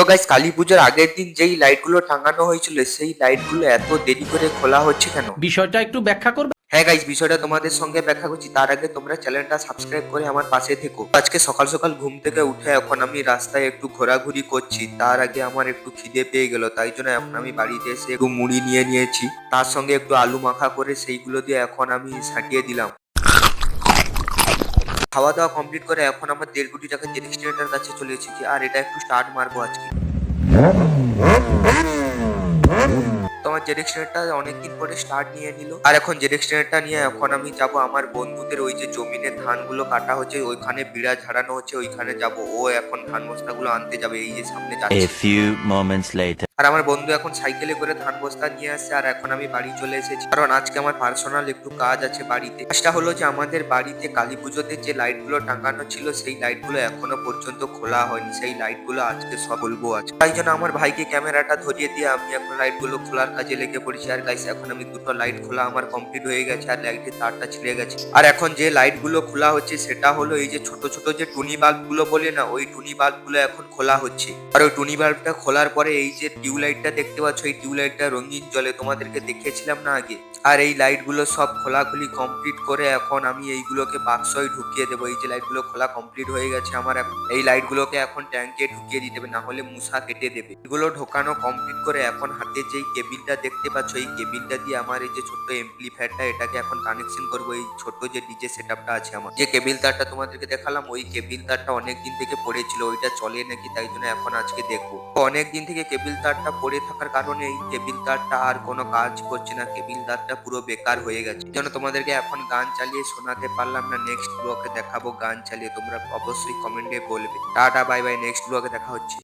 তো গাইস কালী পুজোর আগের দিন যেই লাইটগুলো টাঙানো হয়েছিল সেই লাইটগুলো এত দেরি করে খোলা হচ্ছে কেন? বিষয়টা একটু ব্যাখ্যা করবে? হ্যাঁ গাইস বিষয়টা তোমাদের সঙ্গে ব্যাখ্যা করছি। তার আগে তোমরা চ্যানেলটা সাবস্ক্রাইব করে আমার পাশে থেকো। আজকে সকাল সকাল ঘুম থেকে উঠে এখন আমি রাস্তায় একটু ঘোরাঘুরি করছি। তার আগে আমার একটু খিদে পেয়ে গেল তাই জন্য এখন আমি বাড়িতে এসে একটু মুড়ি নিয়ে নিয়েছি। তার সঙ্গে একটু আলু মাখা করে সেইগুলো দিয়ে এখন আমি সাটিয়ে দিলাম। খাওয়া দাওয়া কমপ্লিট করে এখন আমার দেড় কোটি টাকা জেরিস্ট্রেটার কাছে চলে এসেছি। আর এটা একটু স্টার্ট মারবো আজকে। তোমার জেরেক্সনেটটা অনেকদিন পরে স্টার্ট নিয়ে নিল। আর এখন জেরেক্সনেটটা নিয়ে এখন আমি যাব আমার বন্ধুদের ওই যে জমিনে ধানগুলো কাটা হচ্ছে, ওইখানে বিড়া ঝাড়ানো হচ্ছে, ওইখানে যাব। ও এখন ধান বস্তাগুলো আনতে যাবে, এই যে সামনে যাচ্ছে. আর আমার বন্ধু এখন সাইকেলে করে ধান বস্তা নিয়ে আসছে, আর এখন আমি বাড়ি চলে এসেছি। কারণ আজকে আমার পার্সোনাল একটু কাজ আছে বাড়িতে। কাজটা হলো যে আমাদের বাড়িতে কালী পুজোতে যে লাইটগুলো টাঙানো ছিল, সেই লাইটগুলো এখনও পর্যন্ত খোলা হয়নি। সেই লাইটগুলো আজকে সব বলব আছে। তাই জন্য আমার ভাইকে ক্যামেরাটা ধরিয়ে দিয়ে আমি এখন লাইটগুলো খোলার কাজে লেগে পড়েছি। আর গাইস এখন আমি দুটো লাইট খোলা আমার কমপ্লিট হয়ে গেছে, আর লাইটের তারটা ছিঁড়ে গেছে। আর এখন যে লাইটগুলো খোলা হচ্ছে, সেটা হলো এই যে ছোট ছোট যে টুনি বাল্বগুলো বলে না, ওই টুনি বাল্বগুলো এখন খোলা হচ্ছে। আর ওই টুনি বাল্বটা খোলার পরে এই যে টিউবলাইটটা দেখতে পাচ্ছ? এই টিউবলাইটটা রঙিন জলে তোমাদেরকে দেখিয়েছিলাম না আগে। আর এই লাইটগুলো সব খোলাখুলি কমপ্লিট করে এখন আমি এইগুলোকে বাক্সয় ঢুকিয়ে দেবো। এই যে লাইটগুলো খোলা কমপ্লিট হয়ে গেছে আমার এই লাইটগুলোকে এখন ট্যাঙ্কে ঢুকিয়ে দিতে হবে, না হলে মুসা কেটে দেবে। এগুলো ঢোকানো কমপ্লিট করে এখন হাতে যেই কেবিলটা দেখতে পাচ্ছ, এই কেবিলটা দিয়ে আমার এই যে ছোট্ট এমপ্লিফায়ারটা এটাকে এখন কানেকশন করব। এই ছোট্ট যে ডিজে সেটআপটা আছে আমার। যে কেবিল তারটা তোমাদেরকে দেখালাম, ওই কেবিল তারটা অনেকদিন থেকে পড়েছিল, ওইটা চলে নাকি, তাই জন্য এখন আজকে দেখব। অনেক দিন থেকে কেবিল তারটা পড়ে থাকার কারণে এই কেবিল আর কোনো কাজ করছে না। কেবিল দাঁতটা পুরো বেকার হয়ে গেছে। যেন তোমাদেরকে এখন গান চালিয়ে শোনাতে পারলাম না। নেক্সট ব্লকে দেখাবো গান চালিয়ে। তোমরা অবশ্যই কমেন্টে বলবে। টাটা বাই বাই নেক্সট ব্লকে দেখা হচ্ছে।